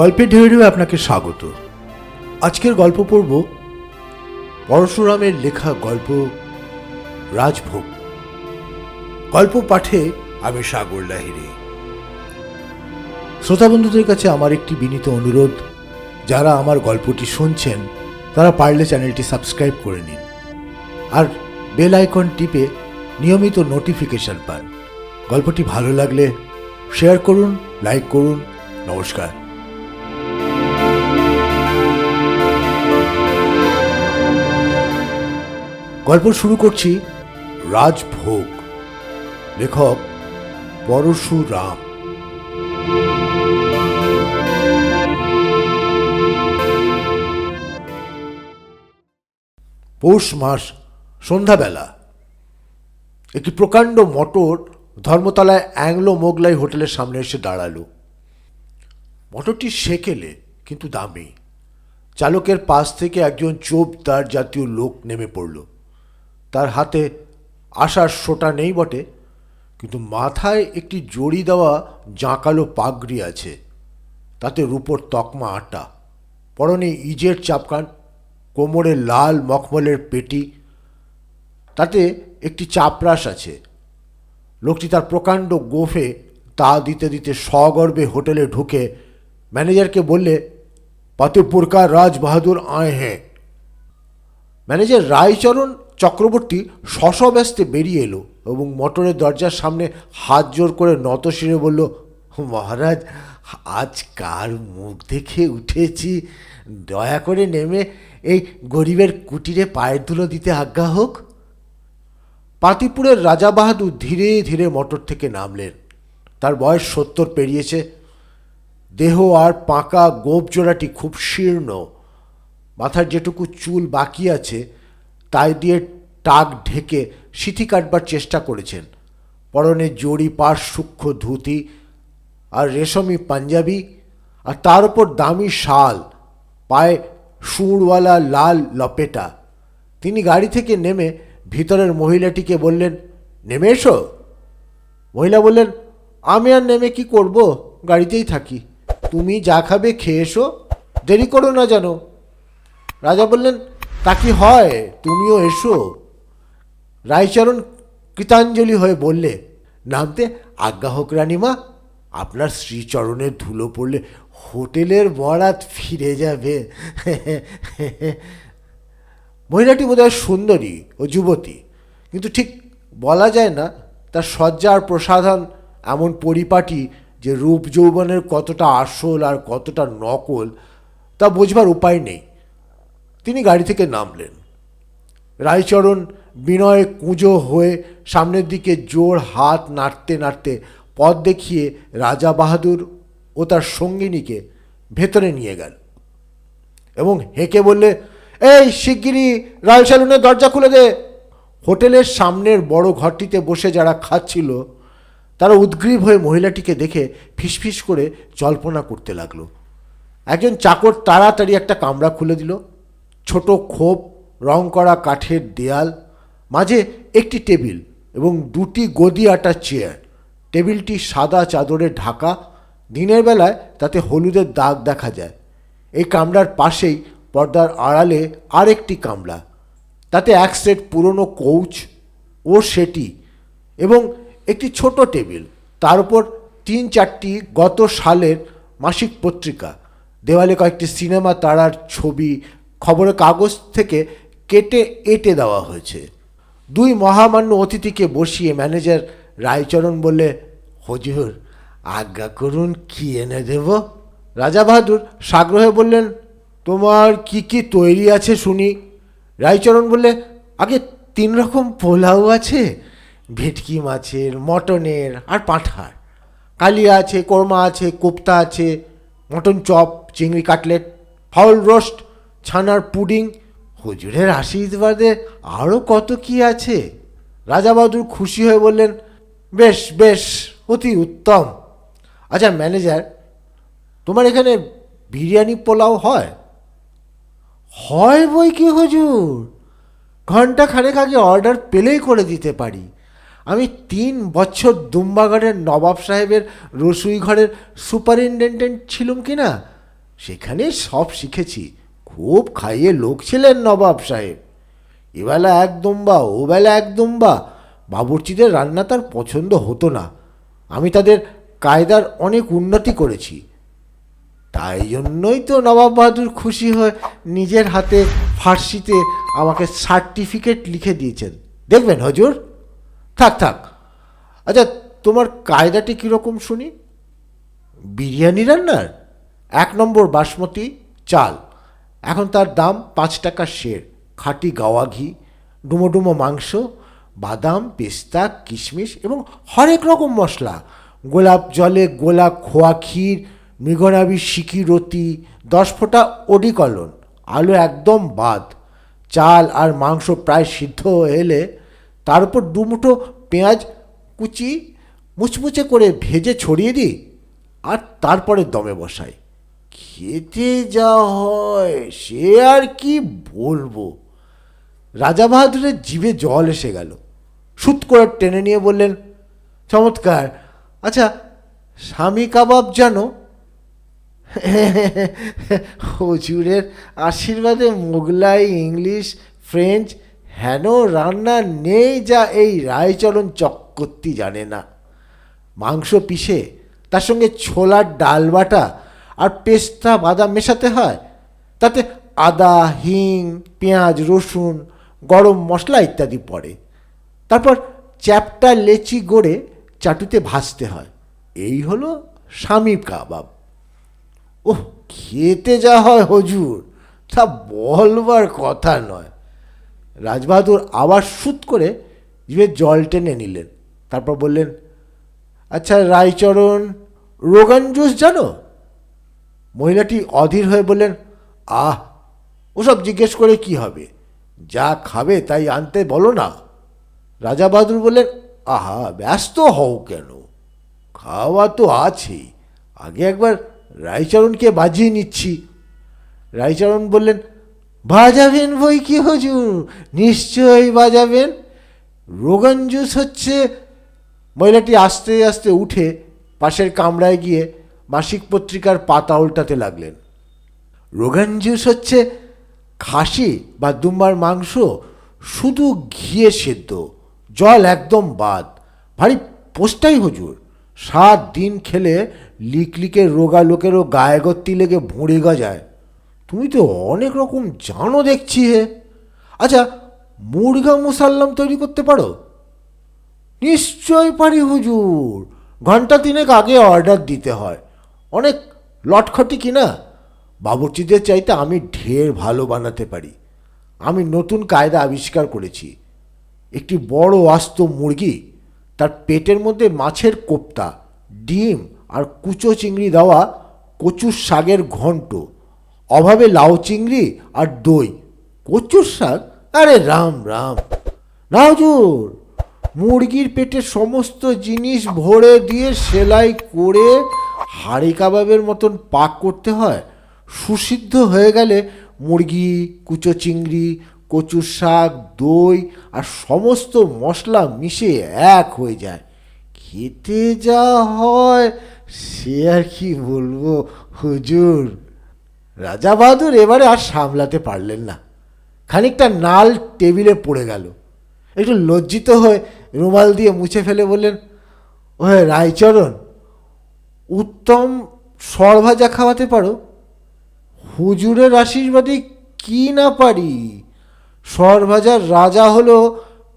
গল্পের ঢেউ আপনাকে স্বাগত। আজকের গল্প পড়ব পরশুরামের লেখা গল্প রাজভোগ। গল্প পাঠে আমি সাগর লাহিরি শ্রোতা বন্ধুদের কাছে আমার একটি বিনীত অনুরোধ, যারা আমার গল্পটি শুনছেন, তারা পারলে চ্যানেলটি সাবস্ক্রাইব করে নিন, আর বেল আইকন টিপে নিয়মিত নোটিফিকেশন পান। গল্পটি ভালো লাগলে শেয়ার করুন, লাইক করুন, নমস্কার। গল্প শুরু করছি রাজভোগ, লেখক পরশুরাম। পৌষ মাস, সন্ধ্যাবেলা। একটি প্রকাণ্ড মোটর ধর্মতলায় অ্যাংলো মোগলাই হোটেলের সামনে এসে দাঁড়াল। মোটরটি সেকেলে, কিন্তু দামি। চালকের পাশ থেকে একজন চোপদার জাতীয় লোক নেমে পড়ল। তার হাতে আসার সোটা নেই বটে, কিন্তু মাথায় একটি জড়ি দেওয়া জাঁকালো পাগড়ি আছে, তাতে রূপোর তকমা আটা, পরনে ইজের চাপকান, কোমরে লাল মখমলের পেটি, তাতে একটি চাপরাস আছে। লোকটি তার প্রকাণ্ড গোফে তা দিতে দিতে সগর্বে হোটেলে ঢুকে ম্যানেজারকে বললে পাতিপুর কা রাজ বাহাদুর আয় হ্যাঁ। ম্যানেজার রায়চরণ চক্রবর্তী শশব্যস্তে বেরিয়ে এলো এবং মোটরের দরজার সামনে হাত জোর করে নত শিরে বলল, মহারাজ, আজ কার মুখ দেখে উঠেছি? দয়া করে নেমে এই গরিবের কুটিরে পায়ের ধুলো দিতে আজ্ঞা হোক? পাতিপুরের রাজা বাহাদুর ধীরে ধীরে মোটর থেকে নামলেন। তার বয়স সত্তর, পেরিয়েছে। দেহ আর পাকা গোপ জোড়াটি খুব শীর্ণ। মাথার যেটুকু চুল বাকি আছে তাই দিয়ে টাক ঢেকে সিঁথি কাটবার চেষ্টা করেছেন। পরনে জড়ি পাশ সূক্ষ্ম ধুতি আর রেশমি পাঞ্জাবি আর তার উপর দামি শাল, পায়ে সুঁড়ওয়ালা লাল লপেটা। তিনি গাড়ি থেকে নেমে ভিতরের মহিলাটিকে বললেন, নেমে এসো। মহিলা বললেন, আমি আর নেমে কি করব? গাড়িতেই থাকি। তুমি যা খাবে খেয়ে এসো। দেরি করো না যেন। রাজা বললেন তা কি হয়? তুমিও এসো। রায়চরণ কৃতাঞ্জলি হয়ে বললে, নামতে আজ্ঞা হোক রানীমা, আপনার শ্রীচরণের ধুলো পড়লে হোটেলের বরাত ফিরে যাবে। মহিলাটি বোধহয় সুন্দরী ও যুবতী, কিন্তু ঠিক বলা যায় না তার সজ্জা আর প্রসাধন এমন পরিপাটি যে রূপ যৌবনের কতটা আসল আর কতটা নকল তা বোঝবার উপায় নেই। তিনি গাড়ি থেকে নামলেন। রায়চরণ বিনয়ে কুঁজো হয়ে সামনের দিকে জোর হাত নাড়তে নাড়তে পথ দেখিয়ে রাজা বাহাদুর ও তার সঙ্গিনীকে ভেতরে নিয়ে গেল এবং হেঁকে বললে, এই শিগগিরি রয়্যাল স্যালুনের দরজা খুলে দে। হোটেলের সামনের বড় ঘরটিতে বসে যারা খাচ্ছিল, তারা উদ্গ্রীব হয়ে মহিলাটিকে দেখে ফিসফিস করে জল্পনা করতে লাগল। একজন চাকর তাড়াতাড়ি একটা কামরা খুলে দিল। ছোট খোপ, রং করা কাঠের দেয়াল, মাঝে একটি টেবিল এবং দুটি গদি আটা চেয়ার টেবিলটি সাদা চাদরে ঢাকা, দিনের বেলায় তাতে হলুদের দাগ দেখা যায়। এই কামরার পাশেই পর্দার আড়ালে আরেকটি কামরা। তাতে এক সেট পুরনো কৌচ ও সেটি এবং একটি ছোট টেবিল। তার উপর তিন চারটি গত সালের মাসিক পত্রিকা। দেওয়ালে কয়েকটি সিনেমা তারার ছবি খবরের কাগজ থেকে কেটে এঁটে দেওয়া হয়েছে। দুই মহামান্য অতিথিকে বসিয়ে ম্যানেজার রায়চরণ বললে, হজুর, আজ্ঞা করুন, কি এনে দেব? রাজা বাহাদুর সাগ্রহে বললেন, তোমার কি কি তৈরি আছে শুনি? রায়চরণ বললে, আগে তিন রকম পোলাও আছে, ভেটকি মাছের, মটনের আর পাঁঠার। কালিয়া আছে, কোরমা আছে, কোপ্তা আছে, মটন চপ, চিংড়ি কাটলেট, ফাউল রোস্ট ছানার পুডিং। হুজুরের আশীর্বাদে আরও কত কি আছে? রাজা বাহাদুর খুশি হয়ে বললেন, বেশ বেশ, অতি উত্তম। আচ্ছা ম্যানেজার, তোমার এখানে বিরিয়ানি পোলাও হয়? হয় বই কি হুজুর? ঘণ্টা খানেক আগে অর্ডার পেলেই করে দিতে পারি। আমি তিন বছর দুম্বাগড়ের নবাব সাহেবের রসুই ঘরের সুপারিনটেন্ডেন্ট ছিলুম কি না সেখানে সব শিখেছি। খুব খাইয়ে লোক ছিলেন নবাব সাহেব। এবেলা এক দুম্বা ওবেলা এক দুম্বা বাবুর্চিদের রান্না তার পছন্দ হতো না। আমি তাদের কায়দার অনেক উন্নতি করেছি। তাই জন্যই তো নবাব বাহাদুর খুশি হয়ে নিজের হাতে ফার্সিতে আমাকে সার্টিফিকেট লিখে দিয়েছেন। দেখবেন হজুর? থাক থাক। আচ্ছা তোমার কায়দাটি কীরকম শুনি? বিরিয়ানি রান্নার? এক নম্বর বাসমতি, চাল। এখন তার দাম পাঁচ টাকা শের। খাঁটি গাওয়া ঘি ডুমো ডুমো মাংস, বাদাম, পেস্তা, কিশমিশ এবং হরেক রকম মশলা। গোলাপ জলে গোলাপ খোয়া ক্ষীর মৃগনাবি সিকি রতি, দশ ফোঁটা ওডিকলন আলু একদম বাদ। চাল আর মাংস প্রায় সিদ্ধ হয়ে এলে তার উপর দুমুঠো পেঁয়াজ কুচি মুচমুচে করে ভেজে ছড়িয়ে দিই আর তারপরে দমে বসাই। খেতে যা হয়, সে আর কি বলব? রাজা বাহাদুরের জিভে জল এসে গেল। সুত করে টেনে নিয়ে বললেন, চমৎকার। আচ্ছা স্বামী কাবাব জানো? হজুরের আশীর্বাদে মোগলাই, ইংলিশ, ফ্রেঞ্চ, হেন রান্না নেই যা এই রায়চরণ চক্রবর্তী জানে না। মাংস পিষে, তার সঙ্গে ছোলার ডাল বাটা আর পেস্তা, বাদাম মেশাতে হয়। তাতে আদা, হিং, পেঁয়াজ, রসুন, গরম মশলা ইত্যাদি পড়ে। তারপর চ্যাপটা লেচি গড়ে চাটুতে ভাজতে হয়। এই হলো স্বামী কাবাব। ওহ, খেতে যা হয় হজুর, তা বলবার কথা নয়। রাজবাহাদুর আবার সুত করে জিভে জল টেনে নিলেন। তারপর বললেন আচ্ছা রায়চরণ, রোগান জুস জানো? মহিলাটি অধীর হয়ে বললেন, আহ, ওসব জিজ্ঞেস করে কি হবে? যা খাবে তাই আনতে বলো না। রাজা বাহাদুর বললেন, আহা, ব্যস্ত হও কেন? খাওয়া তো আছেই আগে একবার রায়চরণকে বাজিয়ে নিচ্ছি। রায়চরণ বললেন, বাজাবেন বই কি হজুর? নিশ্চয়ই বাজাবেন। রোগান জুস হচ্ছে। মহিলাটি আস্তে আস্তে উঠে পাশের কামরায় গিয়ে মাসিক পত্রিকার পাতা উল্টাতে লাগলেন। রোগান জুস হচ্ছে খাসি বা দুম্বার মাংস শুধু ঘিয়ে সেদ্ধ, জল একদম বাদ। ভারী পোস্টাই হুজুর। সাত দিন খেলে লিকলিকের রোগা লোকেরও গায়ে গত্তি লেগে ভুঁড়ে গজায়। তুমি তো অনেক রকম জানো দেখছি হে। আচ্ছা মুরগা মুসাল্লাম তৈরি করতে পারো? নিশ্চয় পারি হুজুর। ঘণ্টা তিনেক আগে অর্ডার দিতে হয়। অনেক লটখটি কিনা? বাবুর্চিদের চাইতে আমি ঢের ভালো বানাতে পারি। আমি নতুন কায়দা আবিষ্কার করেছি। একটি বড় আস্ত মুরগি, তার পেটের মধ্যে মাছের কোপ্তা, ডিম আর কুচো চিংড়ি দেওয়া কচুর শাকের ঘন্ট, অভাবে লাউ চিংড়ি আর দই। কচুর শাক? আরে রাম রাম। না মুরগির পেটে সমস্ত জিনিস ভরে দিয়ে সেলাই করে হাড়ি কাবাবের মতন পাক করতে হয়, সুসিদ্ধ হয়ে গেলে মুরগি, কুচো চিংড়ি, কচুর শাক, দই আর সমস্ত মশলা মিশে এক হয়ে যায়। খেতে যা হয়, সে আর কি বলব? হুজুর, রাজা বাহাদুর এবারে আর সামলাতে পারলেন না। খানিকটা নাল টেবিলে পড়ে গেল। একটু লজ্জিত হয়ে রুমাল দিয়ে মুছে ফেলে বললেন, ওহে রায়চরণ উত্তম সরভাজা খাওয়াতে পারো। হুজুরের আশীর্বাদে কি না পারি? সরভাজার রাজা হলো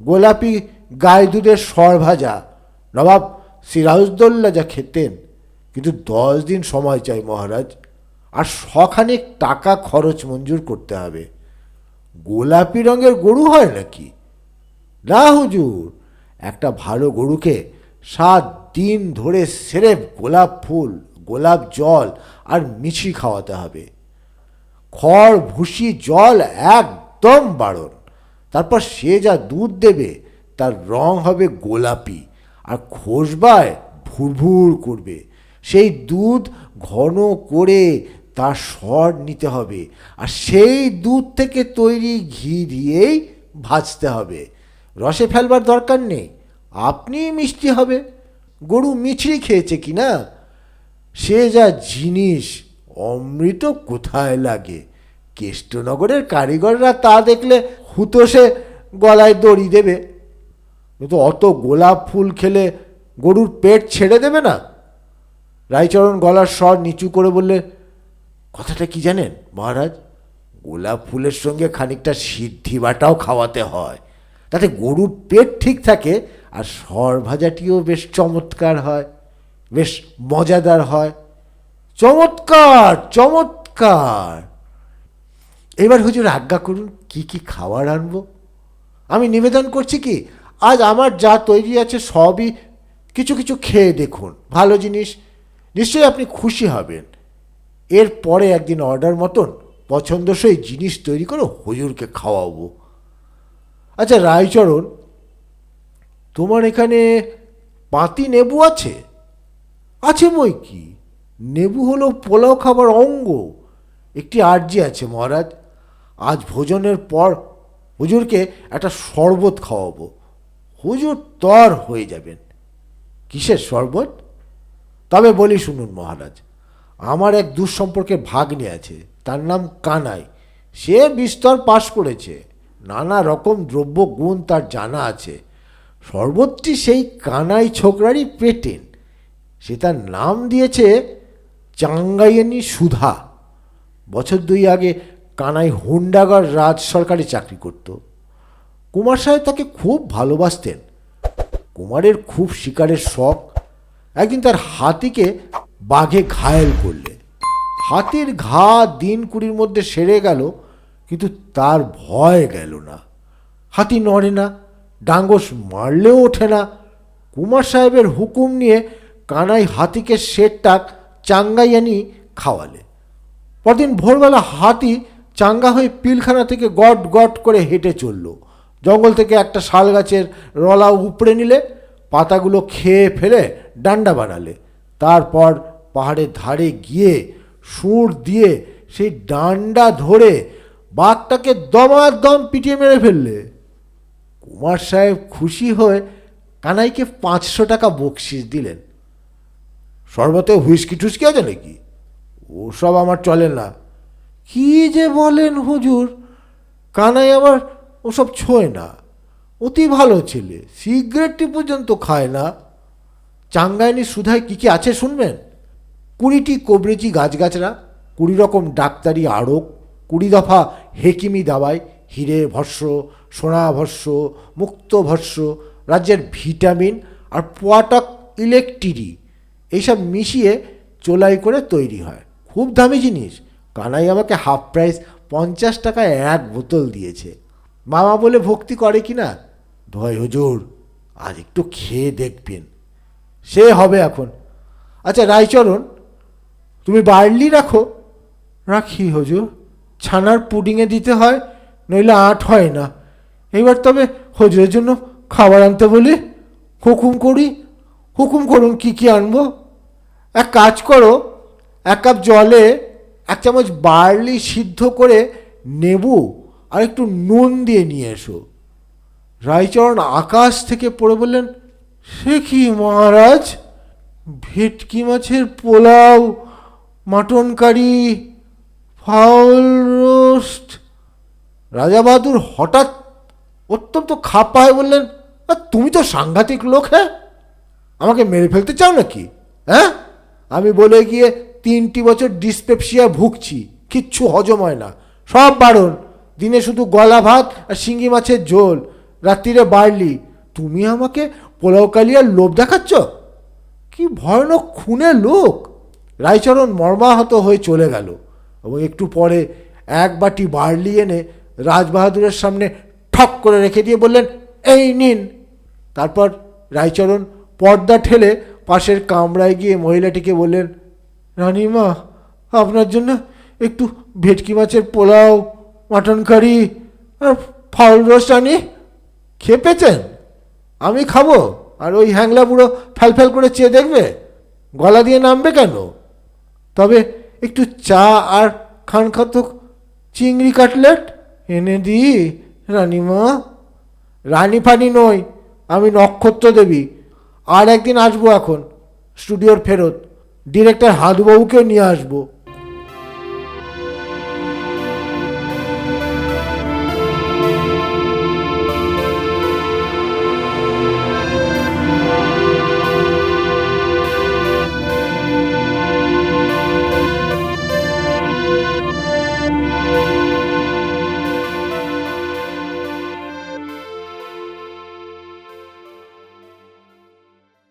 গোলাপি গায়ে দুধের সরভাজা নবাব সিরাজদৌল্লা যা খেতেন, কিন্তু দশ দিন সময় চাই মহারাজ, আর শখানেক টাকা খরচ মঞ্জুর করতে হবে। গোলাপি রঙের গরু হয় নাকি? না হুজুর, একটা ভালো গরুকে সাত দিন ধরে সেরেপ গোলাপ ফুল, গোলাপ জল আর মিছি খাওয়াতে হবে। খড়, ভুসি, জল একদম বারণ তারপর সে যা দুধ দেবে, তার রং হবে গোলাপি আর খোসবায় ভুরভুর করবে। সেই দুধ ঘন করে তার স্বর নিতে হবে আর সেই দুধ থেকে তৈরি ঘি দিয়েই ভাজতে হবে। রসে ফেলবার দরকার নেই আপনি মিষ্টি হবে। গরু মিছরি খেয়েছে কি না? সে যা জিনিস অমৃত কোথায় লাগে? কেষ্টনগরের কারিগররা তা দেখলে হুতোষে গলায় দড়ি দেবে। কিন্তু অত গোলাপ ফুল খেলে গরুর পেট ছেড়ে দেবে না? রায়চরণ গলার স্বর নিচু করে বললে, কথাটা কি জানেন, মহারাজ? গোলাপ ফুলের সঙ্গে খানিকটা সিদ্ধি বাটাও খাওয়াতে হয়। তাতে গরুর পেট ঠিক থাকে আর সর ভাজাটিও বেশ চমৎকার হয়, বেশ মজাদার হয়। চমৎকার চমৎকার। এবার হুজুর আজ্ঞা করুন, কি কি খাবার আনব? আমি নিবেদন করছি কি, আজ আমার যা তৈরি আছে সবই কিছু কিছু খেয়ে দেখুন, ভালো জিনিস। নিশ্চয়ই আপনি খুশি হবেন। এর পরে একদিন অর্ডার মতন পছন্দসই জিনিস তৈরি করে হুজুরকে খাওয়াবো। আচ্ছা রায়চরণ তোমার এখানে পাতি নেবু আছে? আছে বই কি? নেবু হলো পোলাও খাবার অঙ্গ। একটি আর্জি আছে মহারাজ। আজ ভোজনের পর হুজুরকে একটা শরবত খাওয়াবো। হুজুর তর হয়ে যাবেন। কিসের শরবত? তবে বলি শুনুন মহারাজ, আমার এক দুঃসম্পর্কের ভাগ্নে আছে, তার নাম কানাই। সে বিস্তর পাশ করেছে। নানা রকম দ্রব্য গুণ তার জানা আছে। শরবতটি সেই কানাই ছোকরারই পেটেন। সে তার নাম দিয়েছে চাঙ্গাইয়ানি সুধা। বছর দুই আগে কানাই হুন্ডাগর রাজ সরকারি চাকরি করত। কুমার সাহেব তাকে খুব ভালোবাসতেন। কুমারের খুব শিকারের শখ। একদিন তার হাতিকে বাঘে ঘায়েল করলে হাতির ঘা দিন কুড়ির মধ্যে সেরে গেল, কিন্তু তার ভয় গেল না। হাতি নড়ে না ডাঙ্গস মারলেও ওঠে না। কুমার সাহেবের হুকুম নিয়ে কানাই হাতিকে শেরটাক চাঙ্গাইয়ানি খাওয়ালে। পরদিন ভোরবেলা হাতি চাঙ্গা হয়ে পিলখানা থেকে গট গট করে হেঁটে চলল। জঙ্গল থেকে একটা শাল গাছের রলা উপড়ে নিলে, পাতাগুলো খেয়ে ফেলে ডান্ডা বানালে। তারপর পাহাড়ের ধারে গিয়ে সুর দিয়ে সেই ডান্ডা ধরে বাঘটাকে দমাদম পিটিয়ে মেরে ফেললে। কুমার সাহেব খুশি হয়ে কানাইকে পাঁচশো টাকা বকশিস দিলেন। শরবতে হুইস্কি টুস্কি আছে নাকি? ওসব আমার চলে না। কি যে বলেন হুজুর? কানাই আবার ওসব ছোঁয় না। অতি ভালো ছেলে, সিগারেটটি পর্যন্ত খায় না। চাঙ্গাইনি সুধায় কী কী আছে শুনবেন? কুড়িটি কবরেজি গাছগাছরা কুড়ি রকম ডাক্তারি আড়ক, কুড়ি দফা হেকিমি দাবাই হিরে ভস্য, সোনা ভস্য, মুক্ত ভস্য, রাজ্যের ভিটামিন আর পোয়াটক ইলেকট্রি, এইসব মিশিয়ে চোলাই করে তৈরি হয়। খুব দামি জিনিস। কানাই আমাকে হাফ প্রাইস পঞ্চাশ টাকায় এক বোতল দিয়েছে। মামা বলে ভক্তি করে কি না? ভয় হুজুর আর একটু খেয়ে দেখবেন। সে হবে এখন। আচ্ছা রায়চরণ, তুমি বার্লি রাখো। রাখি হুজুর। ছানার পুডিংয়ে দিতে হয় নইলে আট হয় না। এবার তবে হজুরের জন্য খাবার আনতে বলি, হুকুম করি। হুকুম করুন কি কি আনব? এক কাজ করো, এক কাপ জলে এক চামচ বার্লি সিদ্ধ করে নেবু আর একটু নুন দিয়ে নিয়ে এসো। রায়চরণ আকাশ থেকে পড়ে বললেন, সে কি মহারাজ? ভেটকি মাছের pulao mutton curry fowl roast রাজা বাহাদুর হঠাৎ অত্যন্ত খাপ্পা হয়ে বললেন "আ, তুমি তো সাংঘাতিক লোক হ্যাঁ? আমাকে মেরে ফেলতে চাও নাকি? হ্যাঁ? আমি বলে গিয়ে তিনটি বছর ডিসপেপসিয়া ভুগছি কিচ্ছু হজম হয় না। সব বারণ দিনে শুধু গলা ভাত আর শিঙ্গি মাছের ঝোল রাত্রিরে বাড়লি তুমি আমাকে পোলাও কালিয়ার লোভ দেখাচ্ছ? কি ভয়ানক খুনের লোক! রায়চরণ মর্মাহত হয়ে চলে গেল এবং একটু পরে এক বাটি বার্লি এনে রাজবাহাদুরের সামনে ঠক করে রেখে দিয়ে বললেন, এই নিন। তারপর রায়চরণ পর্দা ঠেলে পাশের কামরায় গিয়ে মহিলাটিকে বললেন, রানীমা, আপনার জন্য একটু ভেটকি মাছের পোলাও, মাটন কারি আর ফল রোস্ট আনি। খেপেছেন আমি খাব। আর ওই হ্যাংলা বুড়ো ফ্যাল করে চেয়ে দেখবে? গলা দিয়ে নামবে কেন? তবে একটু চা আর খান খাতক চিংড়ি কাটলেট এনে দিই রানীমা। রানী ফানি নই, আমি নক্ষত্র দেবী। আর একদিন আসব এখন, স্টুডিওর ফেরত। ডিরেক্টর হাদুবাবুকেও নিয়ে আসব।